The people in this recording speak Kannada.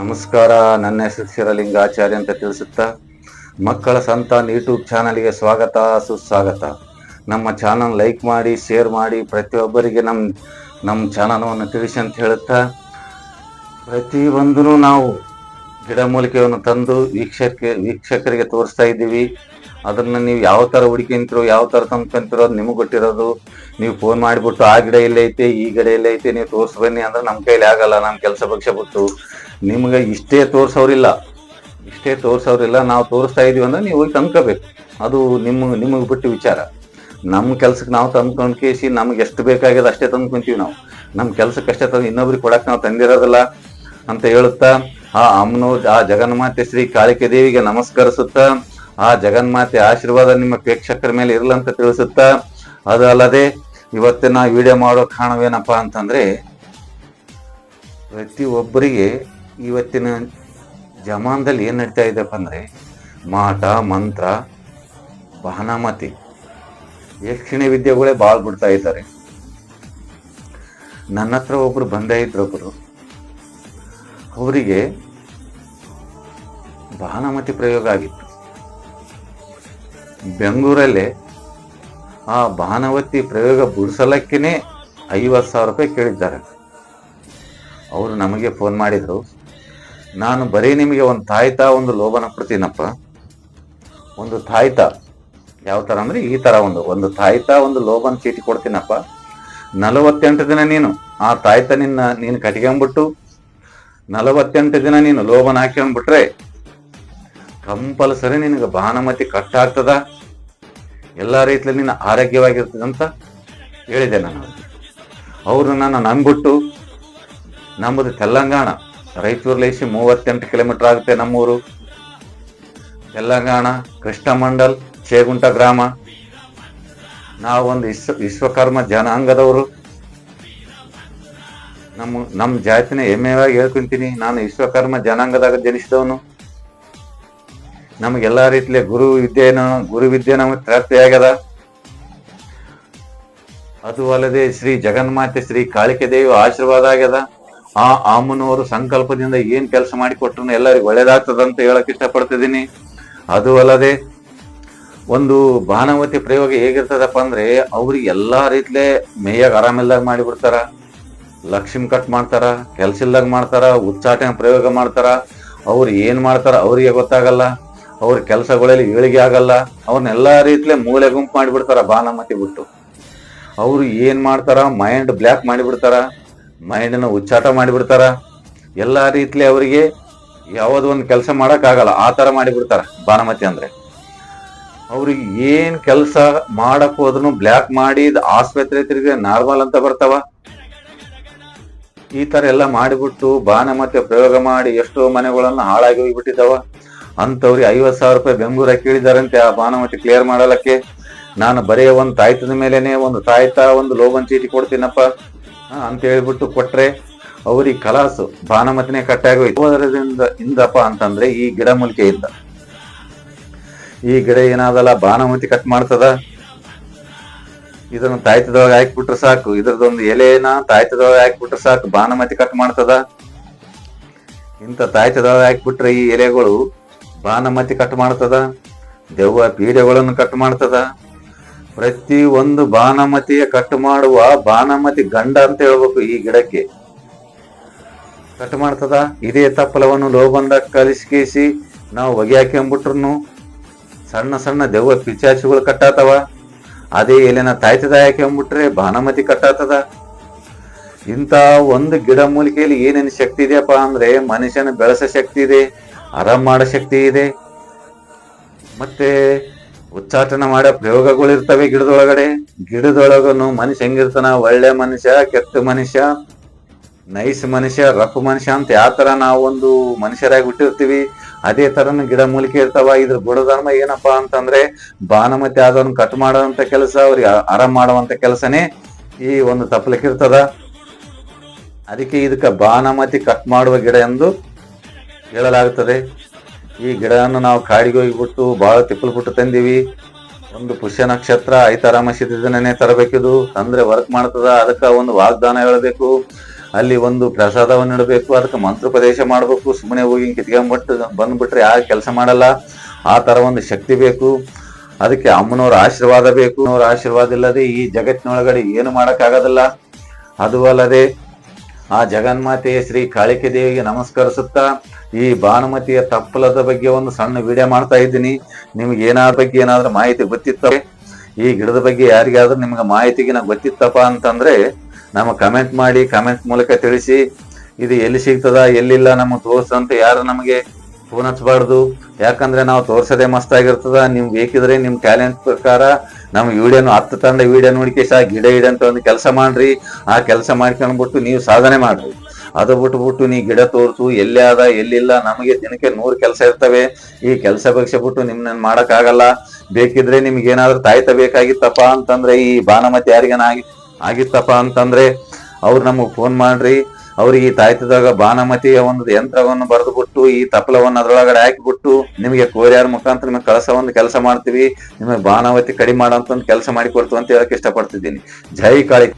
ನಮಸ್ಕಾರ. ನನ್ನ ಹೆಸರು ಕ್ಷೀರಲಿಂಗಾಚಾರ್ಯ ಅಂತ ತಿಳಿಸುತ್ತಾ, ಮಕ್ಕಳ ಸಂತಾನ್ ಯೂಟ್ಯೂಬ್ ಚಾನಲ್ಗೆ ಸ್ವಾಗತ, ಸುಸ್ವಾಗತ. ನಮ್ಮ ಚಾನಲ್ ಲೈಕ್ ಮಾಡಿ, ಶೇರ್ ಮಾಡಿ, ಪ್ರತಿಯೊಬ್ಬರಿಗೆ ನಮ್ಮ ನಮ್ಮ ಚಾನಲವನ್ನು ತಿಳಿಸಿ ಅಂತ ಹೇಳುತ್ತಾ ಪ್ರತಿಯೊಂದೂ ನಾವು ಗಿಡಮೂಲಿಕೆಯನ್ನು ತಂದು ವೀಕ್ಷಕ ವೀಕ್ಷಕರಿಗೆ ತೋರಿಸ್ತಾ ಇದ್ದೀವಿ. ಅದನ್ನ ನೀವು ಯಾವ ತರ ಹುಡುಕಿಂತಿರೋ, ಯಾವ ತರ ತಂದ್ಕೊಂತಿರೋ ಅದು ನಿಮಗೆ ಗೊತ್ತಿರೋದು. ನೀವು ಫೋನ್ ಮಾಡಿಬಿಟ್ಟು, ಆ ಗಿಡ ಎಲ್ಲೈತೆ ಈ ಗಿಡ ಎಲ್ಲೈತೆ ನೀವು ತೋರ್ಸ್ ಬನ್ನಿ ಅಂದ್ರೆ ನಮ್ಮ ಕೈಲಿ ಆಗಲ್ಲ ನಮ್ಮ ಕೆಲಸ ಪಕ್ಷ ಬಿಟ್ಟು. ನಿಮ್ಗೆ ಇಷ್ಟೇ ತೋರ್ಸೋರಿಲ್ಲ. ಇಷ್ಟೇ ತೋರ್ಸೋರಿಲ್ಲ. ನಾವು ತೋರಿಸ್ತಾ ಇದೀವಿ ಅಂದ್ರೆ ನೀವು ಹೋಗಿ ತಂದ್ಕೋಬೇಕು. ಅದು ನಿಮ್ಮ ನಿಮಗೆ ಬಿಟ್ಟು ವಿಚಾರ. ನಮ್ಮ ಕೆಲ್ಸಕ್ಕೆ ನಾವು ತಂದ್ಕೊಂಡು ಕೇಸಿ ನಮ್ಗೆ ಎಷ್ಟು ಬೇಕಾಗಿದೆ ಅಷ್ಟೇ ತಂದ್ಕೊಂತೀವಿ ನಾವು. ನಮ್ಮ ಕೆಲ್ಸಕ್ಕೆ ಅಷ್ಟೇ ತಂದು, ಇನ್ನೊಬ್ರಿಗೆ ಕೊಡಕ್ಕೆ ನಾವು ತಂದಿರೋದಿಲ್ಲ ಅಂತ ಹೇಳುತ್ತಾ, ಆ ಅಮ್ಮನೋ ಆ ಜಗನ್ಮಾತೆ ಶ್ರೀ ಕಾಳಿಕೆ ದೇವಿಗೆ ನಮಸ್ಕರಿಸುತ್ತಾ ಆ ಜಗನ್ಮಾತೆ ಆಶೀರ್ವಾದ ನಿಮ್ಮ ಪ್ರೇಕ್ಷಕರ ಮೇಲೆ ಇರಲಂತ ತಿಳಿಸುತ್ತಾ, ಅದು ಅಲ್ಲದೆ ಇವತ್ತಿನ ವಿಡಿಯೋ ಮಾಡೋ ಕಾರಣವೇನಪ್ಪ ಅಂತಂದ್ರೆ ಪ್ರತಿಯೊಬ್ಬರಿಗೆ ಇವತ್ತಿನ ಜಮಾನದಲ್ಲಿ ಏನು ನಡೀತಾ ಇದೆಪ್ಪ ಅಂದ್ರೆ, ಮಾಟ, ಮಂತ್ರ ಬಹನಾಮತಿ ಯಕ್ಷಿಣಿ ವಿದ್ಯೆಗಳೇ ಭಾಳ ಬಿಡ್ತಾ ಇದ್ದಾರೆ. ನನ್ನ ಹತ್ರ ಒಬ್ರು ಬಂದೇ ಇದ್ರು ಒಬ್ರು. ಅವರಿಗೆ ಬಹನಮತಿ ಪ್ರಯೋಗ ಆಗಿತ್ತು. ಬೆಂಗಳೂರಲ್ಲೇ ಆ ಭಾನವತಿ ಪ್ರಯೋಗ ಬಿಡಿಸಲಕ್ಕೇ ಐವತ್ತು ಸಾವಿರ ರೂಪಾಯಿ ಕೇಳಿದ್ದಾರೆ. ಅವರು ನಮಗೆ ಫೋನ್ ಮಾಡಿದರು, ನಾನು ಬರೀ ನಿಮಗೆ ಒಂದು ತಾಯ್ತ, ಒಂದು ಲೋಭನ ಕೊಡ್ತೀನಪ್ಪ. ಒಂದು ತಾಯ್ತ. ಯಾವ ಥರ ಅಂದರೆ, ಈ ಥರ ಒಂದು ಒಂದು ತಾಯ್ತ, ಒಂದು ಲೋಭನ ಚೀಟಿ ಕೊಡ್ತೀನಪ್ಪ. ನಲವತ್ತೆಂಟು ದಿನ ನೀನು, ಆ ತಾಯ್ತ ನಿನ್ನ ನೀನು ಕಟ್ಕೊಂಡ್ಬಿಟ್ಟು, ನಲವತ್ತೆಂಟು ದಿನ ನೀನು ಲೋಭನ ಹಾಕ್ಕೊಂಡ್ಬಿಟ್ರೆ ಕಂಪಲ್ಸರಿ ನಿನಗೆ ಭಾನುಮತಿ ಕಟ್ಟಾಗ್ತದ? ಎಲ್ಲ ರೀತಿಯಲ್ಲಿ ನಿನ್ನ ಆರೋಗ್ಯವಾಗಿರ್ತದಂತ ಹೇಳಿದೆ ನಾನು. ಅವರು ನನ್ನ ನಂಬಿಟ್ಟು ನಮ್ಮದು ತೆಲಂಗಾಣ. ರೈತೂರ್ಲೇಸಿ ಮೂವತ್ತೆಂಟು ಕಿಲೋಮೀಟರ್ ಆಗುತ್ತೆ ನಮ್ಮೂರು. ತೆಲಂಗಾಣ, ಕೃಷ್ಣಮಂಡಲ್, ಚೇಗುಂಟ ಗ್ರಾಮ. ನಾವೊಂದು ವಿಶ್ವ, ವಿಶ್ವಕರ್ಮ ಜನಾಂಗದವರು. ನಮ್ಮ ನಮ್ಮ ಜಾತಿನ ಹೆಮ್ಮೆಯಾಗಿ ಹೇಳ್ಕೊಂತೀನಿ. ನಾನು ವಿಶ್ವಕರ್ಮ ಜನಾಂಗದಾಗ ಜನಿಸಿದವನು. ನಮಗೆಲ್ಲ ರೀತಿಯ ಗುರು ವಿದ್ಯೆನ, ಗುರು ವಿದ್ಯೆ ನಮಗೆ ಪ್ರಾಪ್ತಿಯಾಗ್ಯದ ಅದು ಅಲ್ಲದೆ ಶ್ರೀ ಜಗನ್ಮಾತೆ, ಶ್ರೀ ಕಾಳಿಕೆ ದೇವಿ ಆಶೀರ್ವಾದ ಆಗ್ಯದ. ಆ ಅಮ್ಮನವರು ಸಂಕಲ್ಪದಿಂದ ಏನ್ ಕೆಲಸ ಮಾಡಿಕೊಟ್ರು ಎಲ್ಲರಿಗೂ ಒಳ್ಳೇದಾಗ್ತದ ಅಂತ ಹೇಳಕ್ ಇಷ್ಟಪಡ್ತಿದ್ದೀನಿ. ಅದು ಅಲ್ಲದೆ ಒಂದು ಭಾನುಮತಿ ಪ್ರಯೋಗ ಹೇಗಿರ್ತದಪ್ಪ ಅಂದ್ರೆ ಅವ್ರಿಗೆ ಎಲ್ಲಾ ರೀತಿಲೆ ಮೇಯಾಗ ಆರಾಮಿಲ್ದಾಗ ಮಾಡಿಬಿಡ್ತಾರ ಲಕ್ಷ್ಮಿ ಕಟ್ ಮಾಡ್ತಾರ, ಕೆಲ್ಸ ಇಲ್ದಾಗ ಮಾಡ್ತಾರ, ಉಚ್ಚಾಟನೆ ಪ್ರಯೋಗ ಮಾಡ್ತಾರ. ಅವ್ರು ಏನ್ ಮಾಡ್ತಾರ ಅವ್ರಿಗೆ ಗೊತ್ತಾಗಲ್ಲ. ಅವ್ರ ಕೆಲಸಗಳಲ್ಲಿ ಏಳಿಗೆ ಆಗಲ್ಲ. ಅವ್ರನ್ನೆಲ್ಲ ರೀತಿಲೆ ಮೂಲೆ ಗುಂಪು ಮಾಡಿಬಿಡ್ತಾರ ಬಾಲಮತಿ ಬಿಟ್ಟು. ಅವರು ಏನು ಮಾಡ್ತಾರ? ಮೈಂಡ್ ಬ್ಲ್ಯಾಕ್ ಮಾಡಿಬಿಡ್ತಾರ. ಮೈಂಡನ್ನ ಉಚ್ಚಾಟ ಮಾಡಿಬಿಡ್ತಾರ. ಎಲ್ಲಾ ರೀತಿಲಿ ಅವರಿಗೆ ಯಾವುದೋ ಒಂದು ಕೆಲಸ ಆಗಲ್ಲ. ಆ ಥರ ಮಾಡಿಬಿಡ್ತಾರ ಬಾನಮತಿ ಅಂದ್ರೆ. ಅವ್ರಿಗೆ ಏನು ಕೆಲಸ ಮಾಡಕ್ ಹೋದ್ರು ಬ್ಲ್ಯಾಕ್ ಮಾಡಿ ಆಸ್ಪತ್ರೆ ತಿರುಗಿ ನಾರ್ಮಲ್ ಅಂತ ಬರ್ತಾವ. ಈ ತರ ಎಲ್ಲ ಮಾಡಿಬಿಟ್ಟು ಬಾನಮತಿ ಪ್ರಯೋಗ ಮಾಡಿ ಎಷ್ಟೋ ಮನೆಗಳನ್ನ ಹಾಳಾಗಿ ಹೋಗ್ಬಿಟ್ಟಿದ್ದಾವ. ಅಂತವ್ರಿಗೆ ಐವತ್ ಸಾವಿರ ರೂಪಾಯಿ ಬೆಂಗಳೂರ ಕೇಳಿದಾರಂತೆ ಆ ಬಾನಮತಿ ಕ್ಲಿಯರ್ ಮಾಡಲಕ್ಕೆ. ನಾನು ಬರೀ ಒಂದು ತಾಯ್ತದ ಮೇಲೇನೆ ಒಂದು ತಾಯ್ತ, ಒಂದು ಲೋಬನ್ ಚೀಟಿ ಕೊಡ್ತೀನಪ್ಪ. ಅಂತ ಹೇಳ್ಬಿಟ್ಟು ಕೊಟ್ರೆ ಅವ್ರಿಗೆ ಕಲಾಸು ಬಾನಮತಿನೇ ಕಟ್ಟಾಗ ಅದರಿಂದ ಇಂದಪ್ಪ ಅಂತಂದ್ರೆ ಈ ಗಿಡ ಮೂಲಿಕೆಯಿಂದ ಈ ಗಿಡ ಏನಾದಲ್ಲ ಬಾನಮತಿ ಕಟ್ ಮಾಡ್ತದ? ಇದನ್ನ ತಾಯ್ತದೊಳಗೆ ಹಾಕ್ಬಿಟ್ರೆ ಸಾಕು. ಇದ್ರದೊಂದು ಎಲೆನ ತಾಯ್ತದೊಳಗೆ ಹಾಕ್ಬಿಟ್ರೆ ಸಾಕು. ಬಾನಮತಿ ಕಟ್ ಮಾಡ್ತದ? ಇಂಥ ತಾಯ್ತದೊಳಗೆ ಹಾಕ್ಬಿಟ್ರೆ ಈ ಎಲೆಗಳು ಭಾನುಮತಿ ಕಟ್ ಮಾಡ್ತದ, ದೆವ್ವ ಪೀಡೆಗಳನ್ನು ಕಟ್ ಮಾಡ್ತದ. ಪ್ರತಿ ಒಂದು ಬಾನಮತಿಯ ಕಟ್ ಮಾಡುವ ಬಾನಮತಿ ಗಂಡ ಅಂತ ಹೇಳ್ಬೇಕು ಈ ಗಿಡಕ್ಕೆ. ಕಟ್ ಮಾಡ್ತದ? ಇದೇ ತಪ್ಪಲವನ್ನು ಲೋಬಂದ ಕಲಿಸ್ಕೇಸಿ ನಾವು ಹೊಗೆ ಹಾಕೊಂಬಿಟ್ರು ಸಣ್ಣ ಸಣ್ಣ ದೆವ್ವ ಪಿಚಾಚಿಗಳು ಕಟ್ಟಾತವ. ಅದೇ ಎಲೆನ ತಾಯ್ತದ ಹಾಕೊಂಬಿಟ್ರೆ ಬಾನಮತಿ ಕಟ್ಟಾತದ. ಇಂಥ ಒಂದು ಗಿಡ ಮೂಲಿಕೆಯಲ್ಲಿ ಏನೇನು ಶಕ್ತಿ ಇದೆಯಪ್ಪ ಅಂದ್ರೆ ಮನುಷ್ಯನ ಬೆಳೆಸೋ ಶಕ್ತಿ ಇದೆ. ಆರಾಮ್ ಮಾಡೋ ಶಕ್ತಿ ಇದೆ. ಮತ್ತೆ ಉಚ್ಚಾಟನ ಮಾಡೋ ಪ್ರಯೋಗಗಳು ಇರ್ತವೆ ಗಿಡದೊಳಗಡೆ. ಗಿಡದೊಳಗನು ಮನುಷ್ಯ ಹೆಂಗಿರ್ತಾನ? ಒಳ್ಳೆ ಮನುಷ್ಯ, ಕೆಟ್ಟ ಮನುಷ್ಯ, ನೈಸ್ ಮನುಷ್ಯ, ರಫ್ ಮನುಷ್ಯ ಅಂತ ಯಾವ ತರ ನಾವೊಂದು ಮನುಷ್ಯರಾಗಿ ಬಿಟ್ಟಿರ್ತೀವಿ ಅದೇ ತರ ಗಿಡ ಮೂಲಿಕೆ ಇರ್ತಾವ. ಇದ್ರ ಗುಣಧರ್ಮ ಏನಪ್ಪಾ ಅಂತಂದ್ರೆ ಬಾನಮತಿ ಆದವನ್ ಕಟ್ ಮಾಡುವಂತ ಕೆಲಸ, ಅವ್ರಿಗೆ ಆರಾಮ್ ಮಾಡುವಂತ ಕೆಲಸನೇ ಈ ಒಂದು ತಪ್ಪಲಿಕ್ಕೆ ಇರ್ತದ. ಅದಕ್ಕೆ ಇದಕ್ಕೆ ಬಾನಮತಿ ಕಟ್ ಮಾಡುವ ಗಿಡ ಎಂದು ಹೇಳಲಾಗುತ್ತದೆ. ಈ ಗಿಡವನ್ನು ನಾವು ಕಾಡಿಗೆ ಹೋಗಿಬಿಟ್ಟು ಬಹಳ ತಿಪ್ಪಲು ಬಿಟ್ಟು ತಂದೀವಿ. ಒಂದು ಪುಷ್ಯ ನಕ್ಷತ್ರ ಐತಾರಾಮ ಸಿದ್ಧನೇ ತರಬೇಕಿದು. ಅಂದ್ರೆ ವರ್ಕ್ ಮಾಡ್ತದ, ಅದಕ್ಕೆ ಒಂದು ವಾಗ್ದಾನ ಹೇಳಬೇಕು. ಅಲ್ಲಿ ಒಂದು ಪ್ರಸಾದವನ್ನು ಇಡಬೇಕು, ಅದಕ್ಕೆ ಮಂತ್ರೋಪದೇಶ ಮಾಡಬೇಕು. ಸುಮ್ಮನೆ ಹೋಗಿ ಕಿತ್ಕೊಂಡ್ಬಿಟ್ಟು ಬಂದ್ಬಿಟ್ರೆ ಯಾರು ಕೆಲಸ ಮಾಡಲ್ಲ. ಆ ಥರ ಒಂದು ಶಕ್ತಿ ಬೇಕು. ಅದಕ್ಕೆ ಅಮ್ಮನವ್ರ ಆಶೀರ್ವಾದ ಬೇಕು. ಅವ್ರ ಆಶೀರ್ವಾದ ಇಲ್ಲದೆ ಈ ಜಗತ್ತಿನೊಳಗಡೆ ಏನು ಮಾಡೋಕ್ಕಾಗೋದಿಲ್ಲ. ಅದು ಅಲ್ಲದೆ ಆ ಜಗನ್ಮಾತೆಯ ಶ್ರೀ ಕಾಳಿಕೆ ದೇವಿಗೆ ನಮಸ್ಕರಿಸುತ್ತಾ ಈ ಭಾನುಮತಿಯ ತಪ್ಪಲದ ಬಗ್ಗೆ ಒಂದು ಸಣ್ಣ ವಿಡಿಯೋ ಮಾಡ್ತಾ ಇದ್ದೀನಿ. ನಿಮ್ಗೆ ಏನಾದ್ರ ಬಗ್ಗೆ ಏನಾದ್ರೂ ಮಾಹಿತಿ ಗೊತ್ತಿತ್ತ ಈ ಗಿಡದ ಬಗ್ಗೆ ಯಾರಿಗಾದ್ರೂ ನಿಮ್ಗೆ ಮಾಹಿತಿಗಿನ ಗೊತ್ತಿತ್ತಪ್ಪ ಅಂತಂದ್ರೆ ನಮ್ಮ ಕಮೆಂಟ್ ಮಾಡಿ ಕಮೆಂಟ್ ಮೂಲಕ ತಿಳಿಸಿ. ಇದು ಎಲ್ಲಿ ಸಿಗ್ತದ, ಎಲ್ಲಿಲ್ಲ ನಮಗೆ ತೋರ್ಸಂತ ಯಾರು ನಮಗೆ ಫೋನ್ ಹಚ್ಚಬಾರ್ದು. ಯಾಕಂದ್ರೆ ನಾವು ತೋರ್ಸೋದೇ ಮಸ್ತ್ ಆಗಿರ್ತದ. ನೀವು ಬೇಕಿದ್ರೆ ನಿಮ್ ಟ್ಯಾಲೆಂಟ್ ಪ್ರಕಾರ ನಮ್ಮ ವಿಡಿಯೋನು ಹತ್ತು ತಂದ ವಿಡಿಯೋ ನೋಡಿಕೆ ಗಿಡ ಇಡ ಅಂತ ಒಂದು ಕೆಲಸ ಮಾಡ್ರಿ. ಆ ಕೆಲಸ ಮಾಡ್ಕೊಂಡ್ಬಿಟ್ಟು ನೀವು ಸಾಧನೆ ಮಾಡ್ರಿ. ಅದು ಬಿಟ್ಬಿಟ್ಟು ನೀ ಗಿಡ ತೋರ್ಸು, ಎಲ್ಲಿ ಅದ ಎಲ್ಲಿಲ್ಲ ನಮಗೆ ದಿನಕ್ಕೆ ನೂರು ಕೆಲಸ ಇರ್ತವೆ. ಈ ಕೆಲಸ ಬಗ್ಸೆ ಬಿಟ್ಟು ನಿಮ್ನ ಮಾಡಕ್ ಆಗಲ್ಲ ಬೇಕಿದ್ರೆ ನಿಮ್ಗೆ ಏನಾದ್ರೂ ತಾಯ್ತ ಬೇಕಾಗಿತ್ತಪ್ಪ ಅಂತಂದ್ರೆ, ಈ ಬಾನಮತಿ ಯಾರಿಗೇನ ಆಗಿ, ಆಗಿತ್ತಪ್ಪ ಅಂತಂದ್ರೆ, ಅವ್ರು ನಮಗೆ ಫೋನ್ ಮಾಡ್ರಿ. ಅವ್ರಿಗೆ ಈ ತಾಯ್ತದಾಗ ಬಾನಮತಿಯ ಒಂದು ಯಂತ್ರವನ್ನು ಬರೆದುಬಿಟ್ಟು, ಈ ತಪ್ಪಲವನ್ನು ಅದರೊಳಗಡೆ ಹಾಕಿಬಿಟ್ಟು, ನಿಮಗೆ ಕೋರಿಯಾರ್ ಮುಖಾಂತರ ನಿಮಗೆ ಕಳಸ ಒಂದು ಕೆಲಸ ಮಾಡ್ತೀವಿ. ನಿಮಗೆ ಬಾನಾವತಿ ಕಡಿಮೆ ಒಂದು ಕೆಲಸ ಮಾಡಿ ಕೊಡ್ತು ಅಂತ ಹೇಳಕ್ ಇಷ್ಟಪಡ್ತಿದ್ದೀನಿ. ಜೈ ಕಾಳಿ.